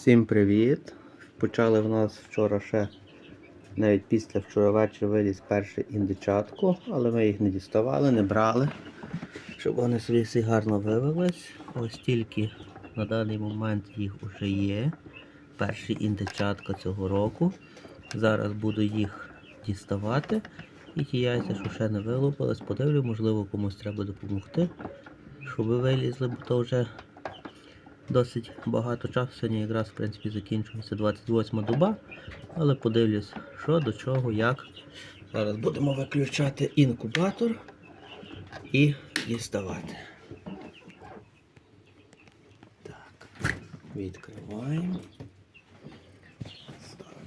Всім привіт! Почали в нас вчора ще, навіть після вчора вечір виліз перший індичатку, але ми їх не діставали, не брали, щоб вони собі всі гарно вивелись. Ось тільки на даний момент їх вже є. Перші індичатка цього року. Зараз буду їх діставати. І ті яйця, що ще не вилупились, подивлю, можливо комусь треба допомогти, щоб вилізли, бо то вже досить багато часу. Сьогодні якраз в принципі закінчується 28 доба. Але подивлюсь, що до чого, як. Зараз будемо виключати інкубатор і діставати. Так, відкриваємо.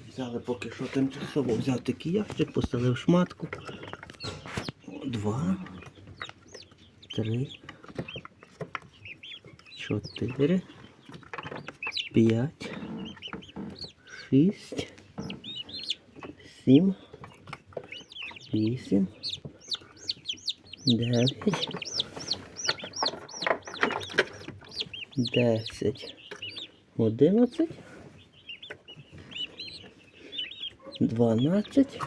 Взяли поки що тимчасово взяв такий ящик, постелив шматку. Два, три, чотири, п'ять, шість, сім, вісім, дев'ять, десять, одинадцять, дванадцять.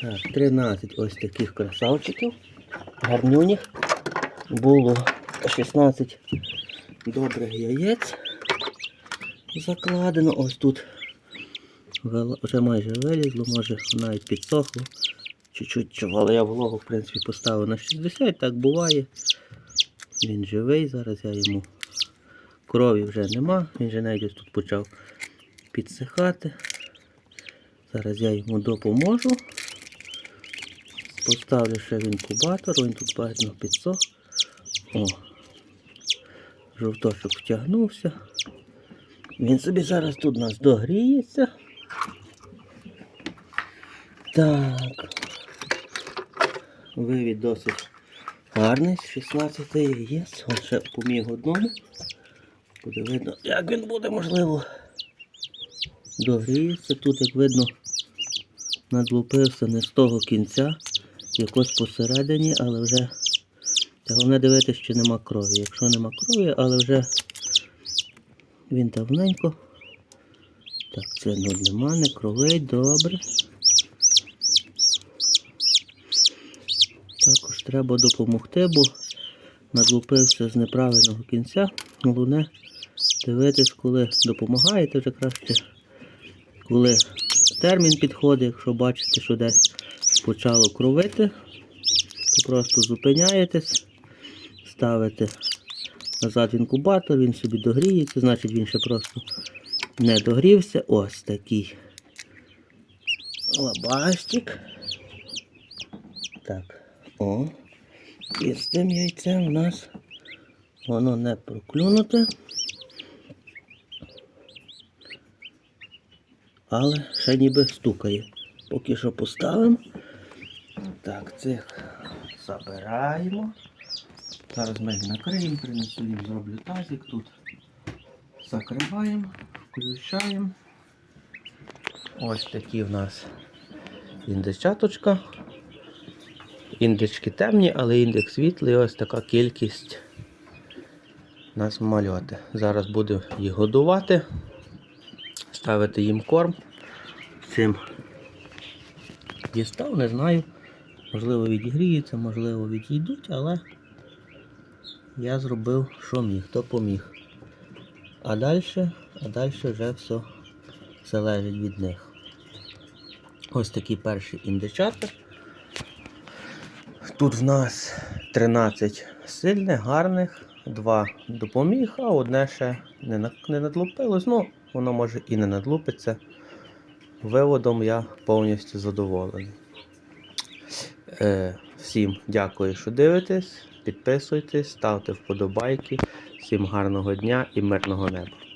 Так, 13 ось таких красавчиків. Гарнюніх. Було 16 добрих яєць закладено. Ось тут вже майже вилізло, може навіть підсохло. Чуть-чуть але я вологу в принципі поставив на 60, так буває. Він живий, зараз я йому крові вже нема, він вже навіть ось тут почав підсихати. Зараз я йому допоможу. Поставлю ще в інкубатор, він тут бачно підсох. О, жовточок втягнувся. Він собі зараз тут у нас догріється. Так. Вивід досить гарний, з 16 яєць. Он ще поміг одному. Буде видно, як він буде, можливо, догріється. Тут, як видно, надлупився не з того кінця, якось посередині, але вже головне дивитися, чи нема крові. Якщо нема крові, але вже він давненько. Так, це ну, нема, не кровий, добре. Також треба допомогти, бо надлупився з неправильного кінця. Головне дивитись, коли допомагаєте вже краще, коли термін підходить, якщо бачите, що десь почало кровити, то просто зупиняєтесь, ставите назад в інкубатор, він собі догріється, значить він ще просто не догрівся. Ось такий лабастик. Так, о. І з тим яйцем у нас воно не проклюнуте. Але ще ніби стукає. Поки що поставимо. Так, цих забираємо. Зараз ми їх накриємо, принесу їм, зроблю тазик тут. Закриваємо, включаємо. Ось такі в нас індичаточка. Індички темні, але індекс світлий. Ось така кількість нас мальоти. Зараз буду їх годувати, ставити їм корм. Цим дістав, не знаю. Можливо, відігріються, можливо, відійдуть, але я зробив, що міг, то поміг. А далі, а далі вже все залежить від них. Ось такі перші індичата. Тут в нас 13 сильних, гарних, два допоміг, а одне ще не, не надлупилось. Ну, воно може і не надлупиться. Виводом я повністю задоволений. Е, всім дякую, що дивитесь. Підписуйтесь, ставте вподобайки. Всім гарного дня і мирного неба.